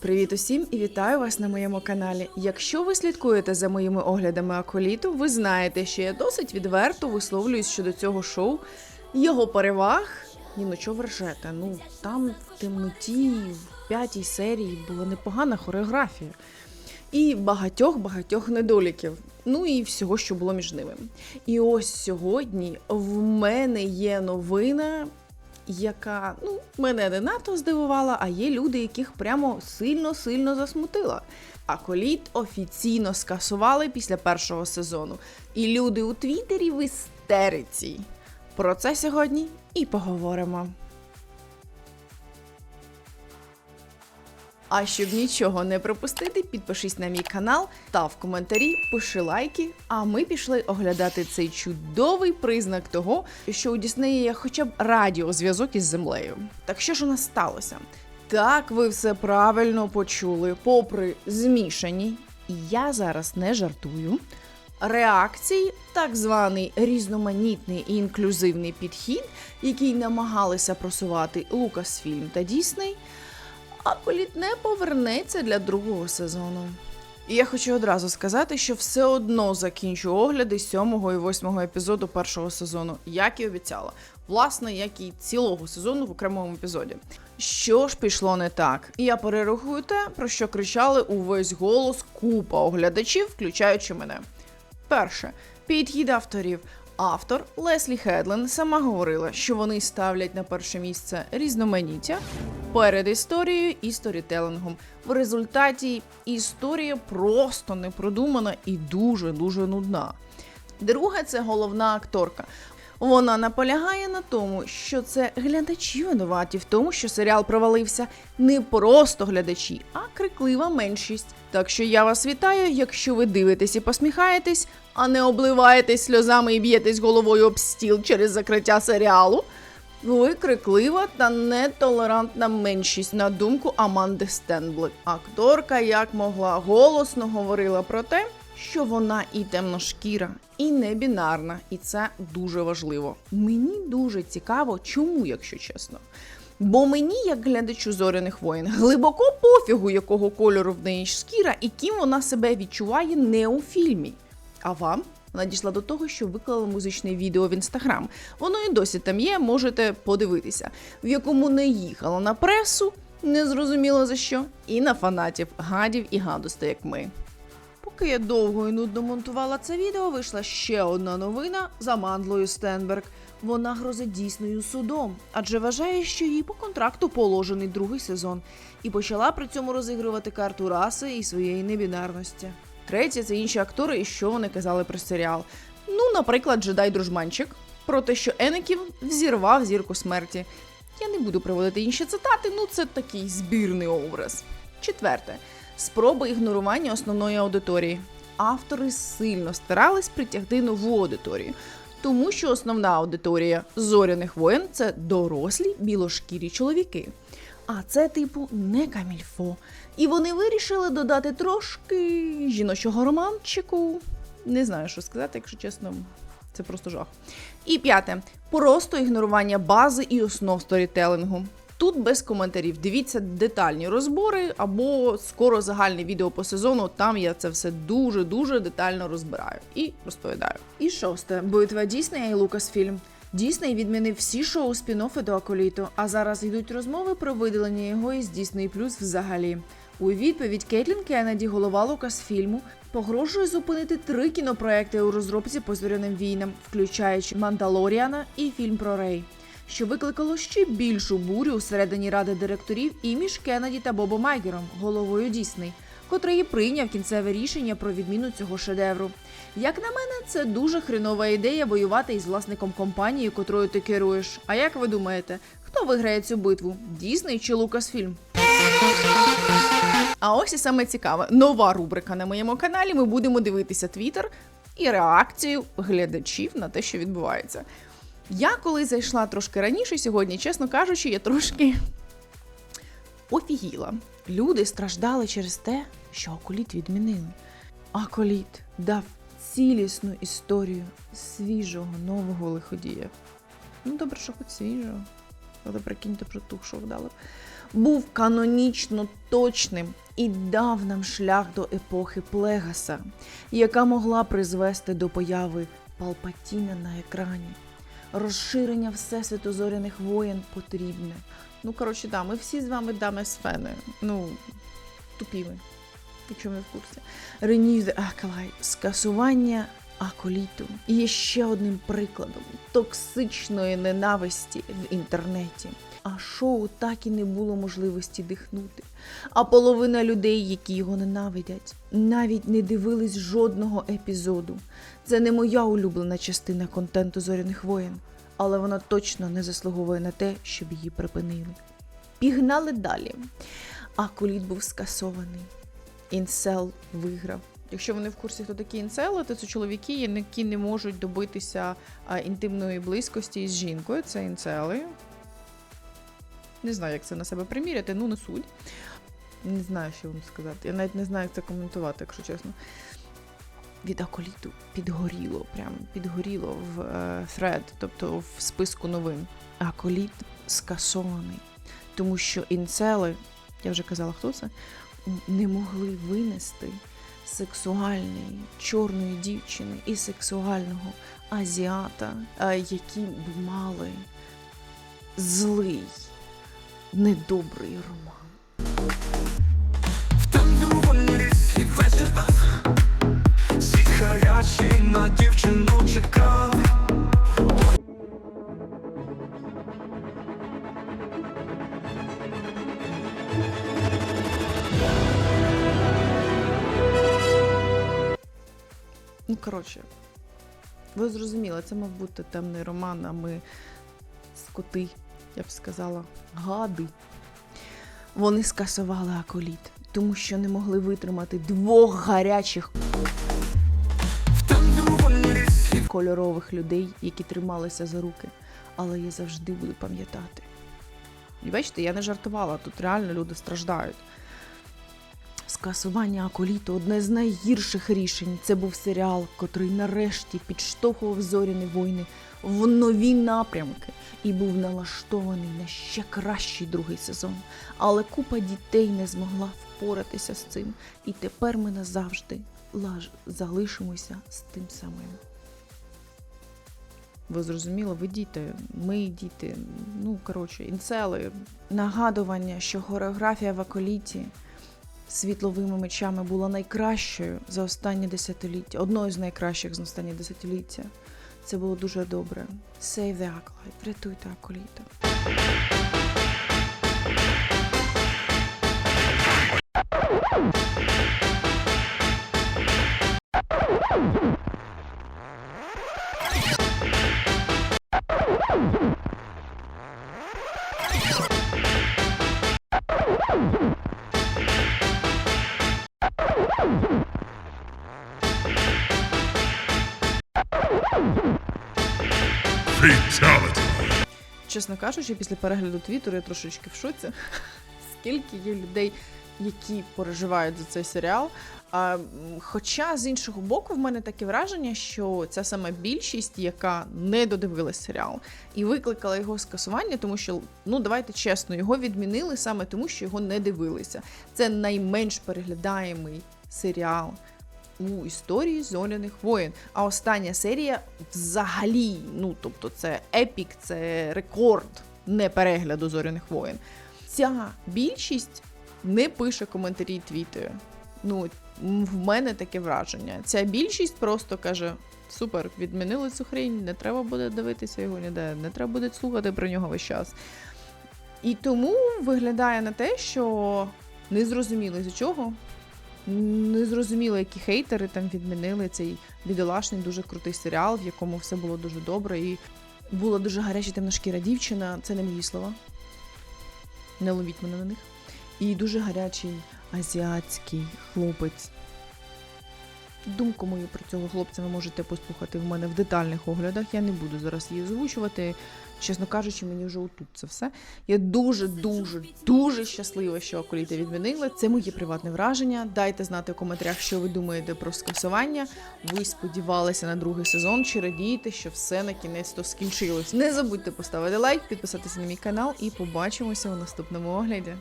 Привіт усім і вітаю вас на моєму каналі. Якщо ви слідкуєте за моїми оглядами Аколіту, ви знаєте, що я досить відверто висловлююсь щодо цього шоу, його переваг. Ні, ну чого ржете? Ну там в темноті в п'ятій серії була непогана хореографія. І багатьох-багатьох недоліків. Ну і всього, що було між ними. І ось сьогодні в мене є новина, яка ну, мене не надто здивувала, а є люди, яких прямо сильно-сильно засмутила. А коліт офіційно скасували після першого сезону. І люди у Твіттері в істериці. Про це сьогодні і поговоримо. А щоб нічого не пропустити, підпишись на мій канал, став коментарі, пиши лайки. А ми пішли оглядати цей чудовий признак того, що у Діснеї є хоча б радіозв'язок із землею. Так що ж у нас сталося? Так, ви все правильно почули, попри змішані, і я зараз не жартую. Реакції, так званий різноманітний і інклюзивний підхід, який намагалися просувати Лукасфільм та Дісней, а політ не повернеться для другого сезону. І я хочу одразу сказати, що все одно закінчу огляди сьомого і восьмого епізоду першого сезону, як і обіцяла. Власне, як і цілого сезону в окремому епізоді. Що ж пішло не так? І Я перерахую те, про що кричали увесь голос купа оглядачів, включаючи мене. Перше підхід авторів. Автор Леслі Хедлен сама говорила, що вони ставлять на перше місце різноманіття перед історією і сторітелингом. В результаті історія просто не продумана і дуже дуже нудна. Друге, це головна акторка. Вона наполягає на тому, що це глядачі винуваті в тому, що серіал провалився не просто глядачі, а криклива меншість. Так що я вас вітаю, якщо ви дивитесь і посміхаєтесь, а не обливаєтесь сльозами і б'єтесь головою об стіл через закриття серіалу. Ви криклива та нетолерантна меншість на думку Аманди Стенблек. Акторка як могла голосно говорила про те, що вона і темношкіра, і не бінарна, і це дуже важливо. Мені дуже цікаво, чому, якщо чесно. Бо мені, як глядачу зоряних воїн, глибоко пофігу, якого кольору в неї шкіра і ким вона себе відчуває не у фільмі. А вам? Вона дійшла до того, що виклала музичне відео в інстаграм. Воно і досі там є, можете подивитися, в якому не їхала на пресу, незрозуміло за що, і на фанатів гадів і гадостей, як ми. Поки я довго і нудно монтувала це відео, вийшла ще одна новина за Мандлою Стенберг. Вона грозить дійсною судом, адже вважає, що їй по контракту положений другий сезон, і почала при цьому розігрувати карту раси і своєї небінарності. Третє це інші актори, і що вони казали про серіал. Ну, наприклад, Джедай Дружбанчик про те, що Енеків взірвав зірку смерті. Я не буду приводити інші цитати, ну це такий збірний образ. Четверте спроба ігнорування основної аудиторії. Автори сильно старались притягти нову аудиторію, тому що основна аудиторія зоряних воєн це дорослі білошкірі чоловіки. А це, типу, не камільфо. І вони вирішили додати трошки жіночого романчику. Не знаю, що сказати, якщо чесно, це просто жах. І п'яте просто ігнорування бази і основ сторітелингу. Тут без коментарів. Дивіться детальні розбори або скоро загальне відео по сезону. Там я це все дуже дуже детально розбираю і розповідаю. І шосте битва Діснея і Лукасфільм. Дісней відмінив всі шоу спін-оффи до Аколіту, а зараз йдуть розмови про видалення його із Disney Plus взагалі. У відповідь Кейтлін Кеннеді, голова Лукасфільму, погрожує зупинити три кінопроекти у розробці по зоряним війнам, включаючи Мандалоріана і фільм про Рей що викликало ще більшу бурю усередині ради директорів і між Кеннеді та Бобом Майгером, головою Дісней, котрий і прийняв кінцеве рішення про відміну цього шедевру. Як на мене, це дуже хренова ідея воювати із власником компанії, котрою ти керуєш. А як ви думаєте, хто виграє цю битву? Дісней чи Лукасфільм? А ось і саме цікаве, нова рубрика на моєму каналі. Ми будемо дивитися твіттер і реакцію глядачів на те, що відбувається. Я коли зайшла трошки раніше сьогодні, чесно кажучи, я трошки офігіла. Люди страждали через те, що Аколіт відмінили. Аколіт дав цілісну історію свіжого нового лиходія. Ну, добре, що хоч свіжого. Але прикиньте про ту, що вдали. був канонічно точним і дав нам шлях до епохи Плегаса, яка могла призвести до появи Палпатіна на екрані. Розширення Всесвіту зоряних воєн потрібне. Ну, коротше, да, ми всі з вами дами з фени. Ну, тупі ми, якщо не в курсі. Renew Acolyte – скасування аколіту І є ще одним прикладом токсичної ненависті в інтернеті. А шоу так і не було можливості дихнути. А половина людей, які його ненавидять, навіть не дивились жодного епізоду. Це не моя улюблена частина контенту зоряних воєн, але вона точно не заслуговує на те, щоб її припинили. Пігнали далі. Акуліт був скасований. Інсел виграв. Якщо ви не в курсі, хто такі інсели, то це чоловіки, які не можуть добитися а, інтимної близькості з жінкою. Це інсели. Не знаю, як це на себе приміряти, ну не суть. Не знаю, що вам сказати. Я навіть не знаю, як це коментувати, якщо чесно. Від аколіту підгоріло, прям підгоріло в е, thread, тобто в списку новин. Аколіт скасований, тому що інцели, я вже казала, хто це, не могли винести сексуальної чорної дівчини і сексуального азіата, е, які б мали злий, недобрий роман. На дівчину чекав Ну, коротше, ви зрозуміли, це мав бути темний роман, а ми скоти, я б сказала, гади. Вони скасували аколіт, тому що не могли витримати двох гарячих кольорових людей, які трималися за руки. Але я завжди буду пам'ятати. І бачите, я не жартувала, тут реально люди страждають. Скасування аколіту одне з найгірших рішень. Це був серіал, котрий нарешті підштовхував зоряні війни в нові напрямки і був налаштований на ще кращий другий сезон. Але купа дітей не змогла впоратися з цим, і тепер ми назавжди залишимося з тим самим. Ви зрозуміли, ви діти, ми діти. Ну, коротше, інцели. Нагадування, що хореографія в аколіті світловими мечами була найкращою за останні десятиліття, одною з найкращих за останні десятиліття. Це було дуже добре. Save the acolyte, врятуйте аколіта. Fatality. Чесно кажучи, після перегляду твіттеру я трошечки в шоці. Скільки є людей, які переживають за цей серіал. Хоча з іншого боку, в мене таке враження, що ця саме більшість, яка не додивилась серіал, і викликала його скасування, тому що, ну давайте чесно, його відмінили саме тому, що його не дивилися. Це найменш переглядаємий серіал у історії зоряних воєн. А остання серія взагалі, ну тобто, це епік, це рекорд неперегляду зоряних воєн. Ця більшість не пише коментарі і. Ну, в мене таке враження. Ця більшість просто каже: супер, відмінили цю хрінь, не треба буде дивитися його ніде, не треба буде слухати про нього весь час. І тому виглядає на те, що не зрозуміло з чого. Не зрозуміло, які хейтери там відмінили цей бідолашний, дуже крутий серіал, в якому все було дуже добре. І була дуже гаряча темношкіра дівчина. Це не мої слова. Не ловіть мене на них. І дуже гарячий азіатський хлопець. Думку мою про цього хлопця ви можете послухати в мене в детальних оглядах. Я не буду зараз її озвучувати. Чесно кажучи, мені вже отут це все. Я дуже, дуже, щаслива, що околіти відмінили. Це моє приватне враження. Дайте знати в коментарях, що ви думаєте про скасування. Ви сподівалися на другий сезон, чи радієте, що все на кінець то скінчилось. Не забудьте поставити лайк, підписатися на мій канал і побачимося у наступному огляді.